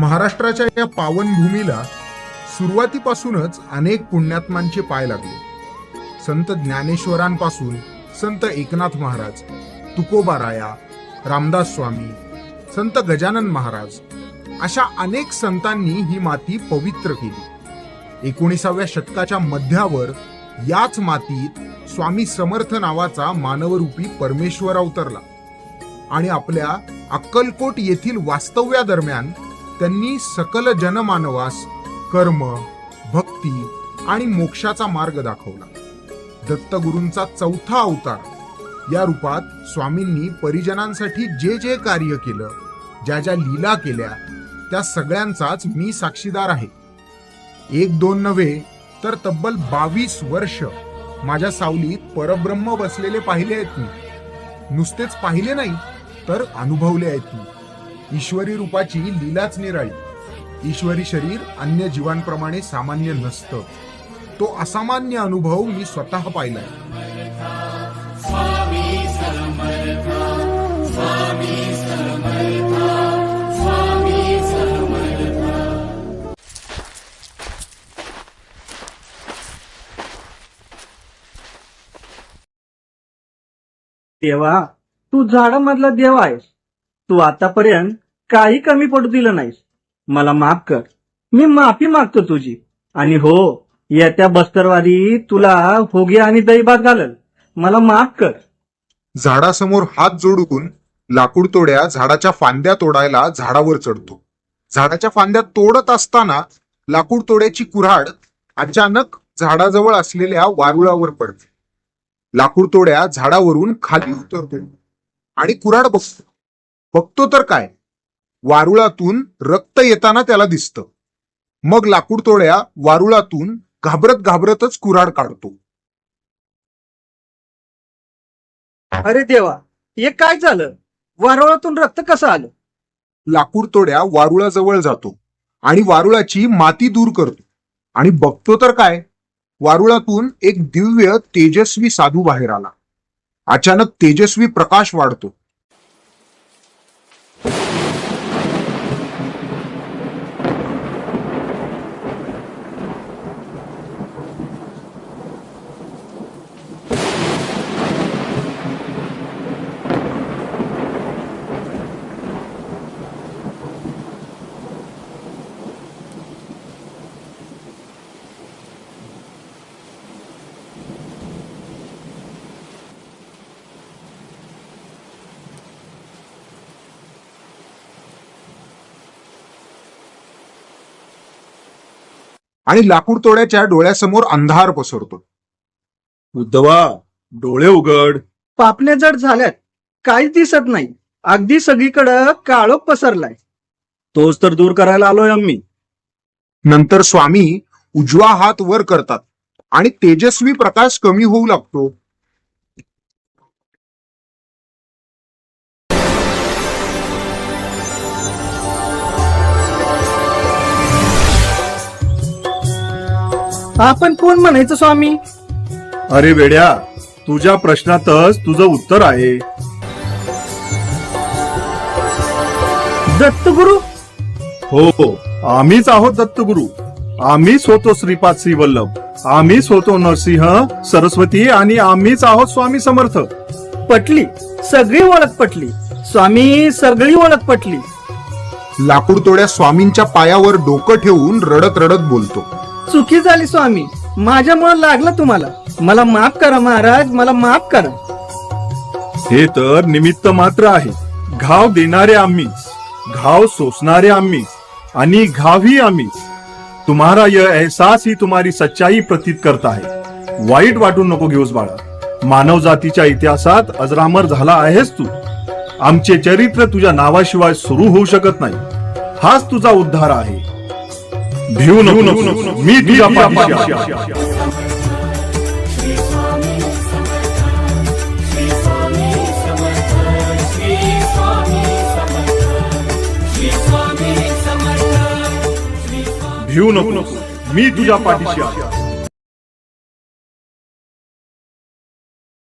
महाराष्ट्राच्या या पावनभूमीला सुरुवातीपासूनच अनेक पुण्यात्मांचे पाय लागले. संत ज्ञानेश्वरांपासून संत एकनाथ महाराज तुकोबाराया रामदास स्वामी संत गजानन महाराज अशा अनेक संतांनी ही माती पवित्र केली. एकोणीसाव्या शतकाच्या मध्यावर याच मातीत स्वामी समर्थ नावाचा मानवरूपी परमेश्वर अवतरला आणि आपल्या अक्कलकोट येथील वास्तव्यादरम्यान त्यांनी सकल जनमानवास कर्म भक्ती आणि मोक्षाचा मार्ग दाखवला. दत्तगुरूंचा चौथा अवतार. या रूपात स्वामींनी परिजनांसाठी जे जे कार्य केलं ज्या ज्या लीला केल्या त्या सगळ्यांचाच मी साक्षीदार आहे. एक दोन नव्हे तर तब्बल बावीस वर्ष माझ्या सावलीत परब्रह्म बसलेले पाहिले आहेत मी. नुसतेच पाहिले नाही तर अनुभवले आहेत मी. ईश्वरी रूपाची लीलाच निराळी. ईश्वरी शरीर अन्य जीवांप्रमाणे सामान्य नसतं. तो असामान्य अनुभव मी स्वतः पाहिलाय. देवा तू झाडामधला देव आहेस. तू आतापर्यंत काही कमी पडू दिलं नाहीस. मला माफ कर. मी माफी मागतो तुझी. आणि हो येत्या बस्तरवारी तुला होगे आणि दहीभात घालल. मला माफ कर. झाडासमोर हात जोडून लाकूड तोड्या झाडाच्या फांद्या तोडायला झाडावर चढतो. झाडाच्या फांद्या तोडत असताना लाकूड तोड्याची कुऱ्हाड अचानक झाडाजवळ असलेल्या वारुळावर पडते. लाकूड तोड्या झाडावरून खाली उतरतो. आणि कुऱ्हाड बसतो बघतो तर काय? वारुळातून रक्त येताना त्याला दिसतं. मग लाकूड तोड्या वारुळातून घाबरत घाबरतच कुऱ्हाड काढतो. अरे देवा हे काय झालं? वारोळातून रक्त कसं आलं? लाकूड तोड्या वारुळाजवळ जातो आणि वारुळाची माती दूर करतो. आणि बघतो तर काय? वारुळातून एक दिव्य तेजस्वी साधू बाहेर आला. अचानक तेजस्वी प्रकाश वाढतो. आणि लाकूड तोड्याच्या डोळ्यासमोर अंधार पसरतो. उद्धवा डोळे उघड. पापण्या जड झाल्यात. काहीच दिसत नाही. अगदी सगळीकडं काळोख पसरलाय. तोच तर दूर करायला आलोय आम्ही. नंतर स्वामी उजवा हात वर करतात आणि तेजस्वी प्रकाश कमी होऊ लागतो. आपण कोण म्हणायचं स्वामी? अरे वेड्या तुझ्या प्रश्नातच तुझं उत्तर आहे. दत्तगुरु? हो आम्हीच आहोत दत्तगुरु. आम्हीच होतो श्रीपाद श्री वल्लभ आम्हीच होतो नरसिंह सरस्वती आणि आम्हीच आहोत स्वामी समर्थ. पटली. सगळी ओळख पटली. स्वामी सगळी ओळख पटली. लाकूड तोड्या स्वामींच्या पायावर डोकं ठेवून रडत रडत बोलतो. चुकी झाली स्वामी. माझ्यामुळे लागलं तुम्हाला. मला माफ करा महाराज मला माफ करा. हे तर निमित्त मात्र आहे. घाव देणारे आम्हीच घाव सोसणारे आम्हीच आणि घावही आम्हीच तुम्हारा यह एहसास ही तुम्हारी सच्चाई प्रतीत करता है. वाईट वाटून नको घेऊस बाळा. मानव जातीच्या इतिहासात अजरामर झाला आहेस तू. आमचे चरित्र तुझ्या नावाशिवाय सुरू होऊ शकत नाही. हाच तुझा उद्धार आहे. भिवू नको. मी तुझ्या पाठीशी आहे. भिवू नको. मी तुझ्या पाठीशी आहे.